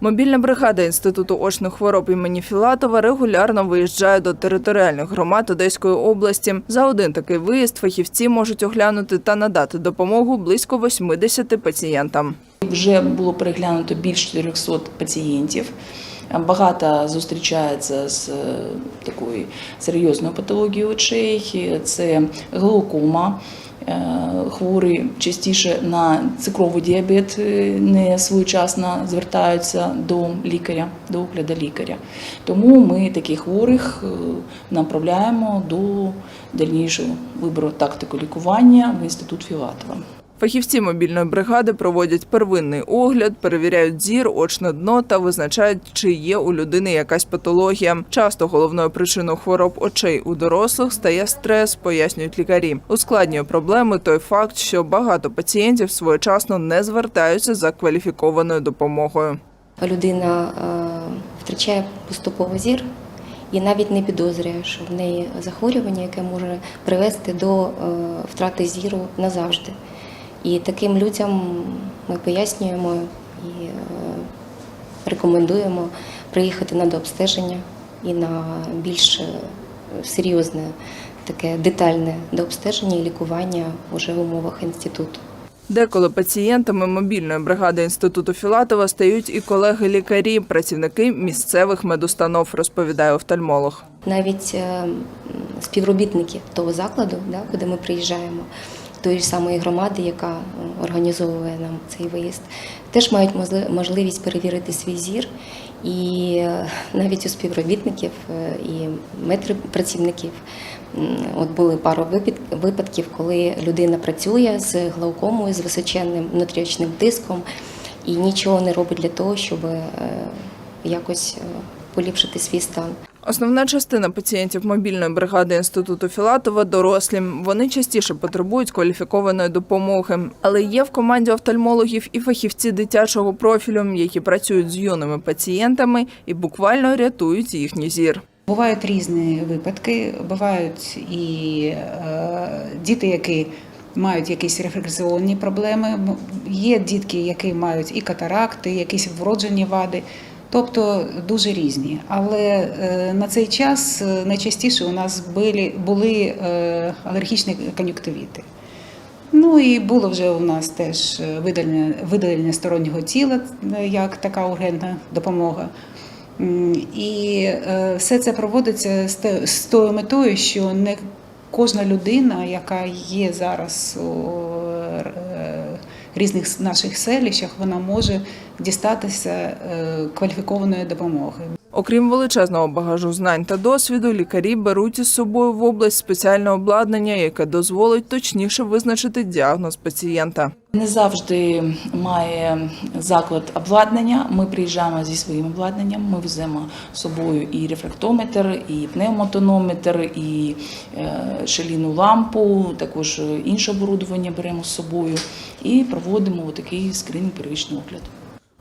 Мобільна бригада інституту очних хвороб імені Філатова регулярно виїжджає до територіальних громад Одеської області. За один такий виїзд фахівці можуть оглянути та надати допомогу близько 80 пацієнтам. Вже було переглянуто більш 400 пацієнтів. Багато зустрічається з е, такою серйозною патологією очей. Це глаукома. Е, Хворі частіше на цукровий діабет е, не своєчасно звертаються до лікаря, до огляду лікаря. Тому ми таких хворих е, направляємо до дальнішого вибору тактику лікування в інститут Філатова. Фахівці мобільної бригади проводять первинний огляд, перевіряють зір, очне дно та визначають, чи є у людини якась патологія. Часто головною причиною хвороб очей у дорослих стає стрес, пояснюють лікарі. Ускладнює проблеми той факт, що багато пацієнтів своєчасно не звертаються за кваліфікованою допомогою. людина е, втрачає поступово зір і навіть не підозрює, що в неї захворювання, яке може привести до е, втрати зіру назавжди. І таким людям ми пояснюємо і е, рекомендуємо приїхати на дообстеження і на більш е, серйозне, таке детальне дообстеження і лікування вже в умовах інституту. Деколи пацієнтами мобільної бригади інституту Філатова стають і колеги-лікарі, працівники місцевих медустанов, розповідає офтальмолог. навіть е, співробітники того закладу, куди ми приїжджаємо, тої ж самої громади, яка е, організовує нам цей виїзд, теж мають можливість перевірити свій зір. І е, навіть у співробітників е, і медпрацівників от були пару випадків, коли людина працює з глаукомою, з височенним внутріочним тиском і нічого не робить для того, щоб якось поліпшити свій стан. Основна частина пацієнтів мобільної бригади інституту Філатова дорослі. Вони частіше потребують кваліфікованої допомоги. Але є в команді офтальмологів і фахівці дитячого профілю, які працюють з юними пацієнтами і буквально рятують їхній зір. Бувають різні випадки. Бувають і е, діти, які мають якісь рефракційні проблеми. Є дітки, які мають і катаракти, якісь вроджені вади. Тобто дуже різні. Але е, на цей час е, найчастіше у нас були, були е, алергічні кон'юктивіти. Ну і було вже у нас теж видалення, видалення стороннього тіла як така ургентна допомога. І все це проводиться з тою метою, що не кожна людина, яка є зараз у різних наших селищах, вона може дістатися е, кваліфікованої допомоги. Окрім величезного багажу знань та досвіду, лікарі беруть із собою в область спеціальне обладнання, яке дозволить точніше визначити діагноз пацієнта. Не завжди має заклад обладнання. Ми приїжджаємо зі своїм обладнанням. Ми веземо з собою і рефрактометр, і пневмотонометр, і е, шаліну лампу, також інше оборудовання беремо з собою і проводимо такий скринінг первичний огляд.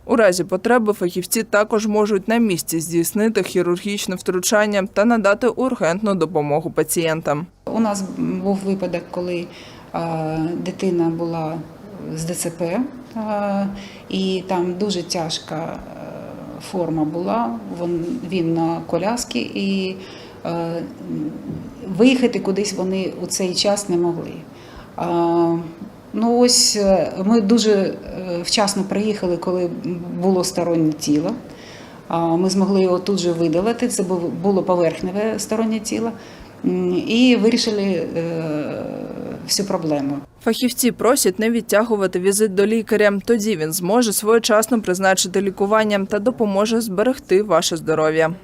У разі потреби фахівці також можуть на місці здійснити хірургічне втручання та надати ургентну допомогу пацієнтам. У нас був випадок, коли е, дитина була з ДЦП, е, і там дуже тяжка е, форма була. Він, на коляски, і виїхати кудись вони у цей час не могли. Ну ось е, ми дуже е, вчасно приїхали, коли було стороннє тіло. Ми змогли його тут же видалити. Це було поверхневе стороннє тіло. І вирішили е, всю проблему. Фахівці просять не відтягувати візит до лікаря. Тоді він зможе своєчасно призначити лікування та допоможе зберегти ваше здоров'я.